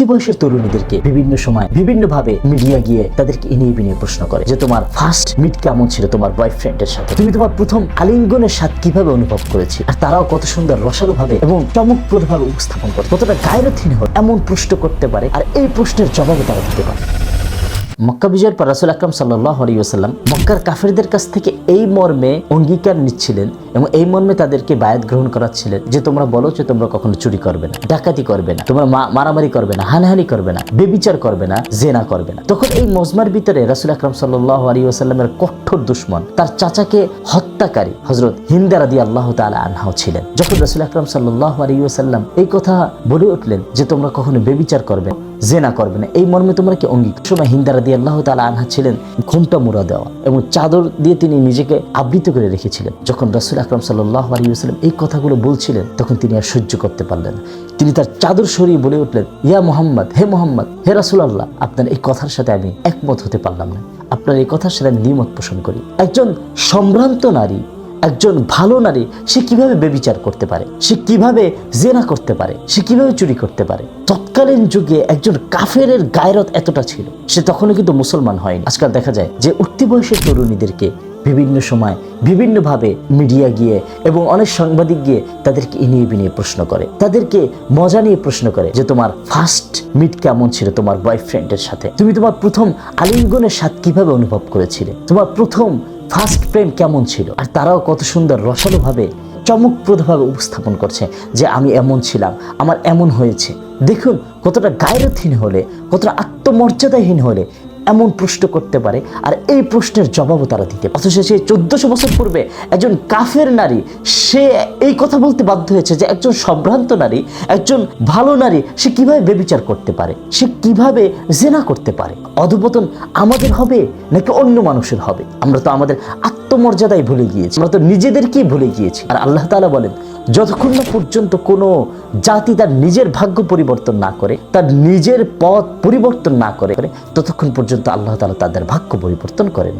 উঠতি বয়সের তরুণীদেরকে বিভিন্ন সময় বিভিন্ন ভাবে মিডিয়া গিয়ে তাদেরকে ইনিয়ে বিনিয়ে প্রশ্ন করে যে তোমার ফার্স্ট মিট কেমন ছিল তোমার বয়ফ্রেন্ডের সাথে? তুমি তোমার প্রথম আলিঙ্গনের স্বাদ কীভাবে অনুভব করেছি আর তারাও কত সুন্দর রসালো ভাবে এবং চমকপ্রদ ভাবে উপস্থাপন করে। কতটা গায়রথীন হয় এমন প্রশ্ন করতে পারে আর এই প্রশ্নের জবাবও তারা দিতে পারে। মক্কা বিজয়ের পর রাসুল আকরাম সাল্লাহ আলিয়াল্লাম মক্কার কাফেরদের কাছ থেকে এই মর্মে অঙ্গীকার নিচ্ছিলেন এবং এই মর্মে তাদেরকে বায়াত গ্রহণ করাচ্ছিলেন যে তোমরা বলো যে তোমরা কখনো চুরি করবে না, ডাকাতি করবে না, তোমরা মারামারি করবে না, হানাহানি করবে না, বেবিচার করবে না, জেনা করবে না। তখন এই মজমার ভিতরে রাসুল আকরাম সাল্লাহ আলী আসাল্লামের কঠোর দুশ্মন, তার চাচাকে হত্যাকারী হজরত হিন্দা রাদি আল্লাহ তালা আনহাও ছিলেন। যখন রাসুল আকরাম সাল্লাহ আলী আসাল্লাম এই কথা বলে উঠলেন যে তোমরা কখনো বেবিচার করবে জেনা করবে না, এই মর্মে তোমরা কি অঙ্গীকার? সময় হিন্দা রাদি আল্লাহ তালা আনহা ছিলেন ঘুমটা মুড়া দেওয়া এবং চাদর দিয়ে তিনি নিজেকে আবৃত করে রেখেছিলেন। যখন রাসুল আকরাম সাল্লাহ আলী আসাল্লাম এই কথাগুলো বলছিলেন, তখন তিনি আর সহ্য করতে পারলেন তিনি তার চাদর সরিয়ে বলে উঠলেন, ইয়া মোহাম্মদ, হে মোহাম্মদ, হে রাসুল আল্লাহ আপনার এই কথার সাথে আমি একমত হতে পারলাম না। আপনার এই কথার সাথে আমি দ্বিমত পোষণ করি। একজন সম্ভ্রান্ত নারী, একজন ভালো নারী, সে কীভাবে বেবিচার করতে পারে? সে কীভাবে জেনা করতে পারে? সে কীভাবে চুরি করতে পারে? তৎকালীন যুগে একজন কাফের গায়রত এতটা ছিল, সে তখনও কিন্তু মুসলমান হয়নি। আজকাল দেখা যায় যে উঠতি বয়সের তরুণীদেরকে বিভিন্ন সময় বিভিন্নভাবে মিডিয়া গিয়ে এবং অনেক সাংবাদিক গিয়ে তাদেরকে ইনিয়ে বিনিয়ে প্রশ্ন করে। তাদেরকে মজা নিয়ে প্রশ্ন করে যে তোমার ফার্স্ট মিট কেমন ছিল তোমার বয়ফ্রেন্ডের সাথে? তুমি তোমার প্রথম আলিঙ্গনের স্বাদ কীভাবে অনুভব করেছিলে? তোমার প্রথম ফার্স্ট প্রেম কেমন ছিল? আর তারাও কত সুন্দর রসালোভাবে, চমকপ্রদভাবে উপস্থাপন করছে যে আমি এমন ছিলাম, আমার এমন হয়েছে। দেখুন কতটা গায়রথহীন হলে, কতটা আত্মমর্যাদাহীন হলে এমন প্রশ্ন করতে পারে, আর এই প্রশ্নের জবাবও তারা দিতে। অথচ সে চোদ্দশো বছর পূর্বে একজন কাফের নারী, সে এই কথা বলতে বাধ্য হয়েছে যে একজন সম্ভ্রান্ত নারী, একজন ভালো নারী, সে কীভাবে বেবিচার করতে পারে? সে কীভাবে জেনা করতে পারে? অধপতন আমাদের হবে নাকি অন্য মানুষের হবে? আমরা তো আমাদের আত্মমর্যাদায় ভুলে গিয়েছি। আমরা তো নিজেদেরকেই ভুলে গিয়েছি। আর আল্লাহ তাআলা বলেন যতক্ষণ না পর্যন্ত কোনো জাতি তার নিজের ভাগ্য পরিবর্তন না করে, তার নিজের পথ পরিবর্তন না করে, ততক্ষণ পর্যন্ত আল্লাহ তালা তাদের ভাগ্য পরিবর্তন করেন।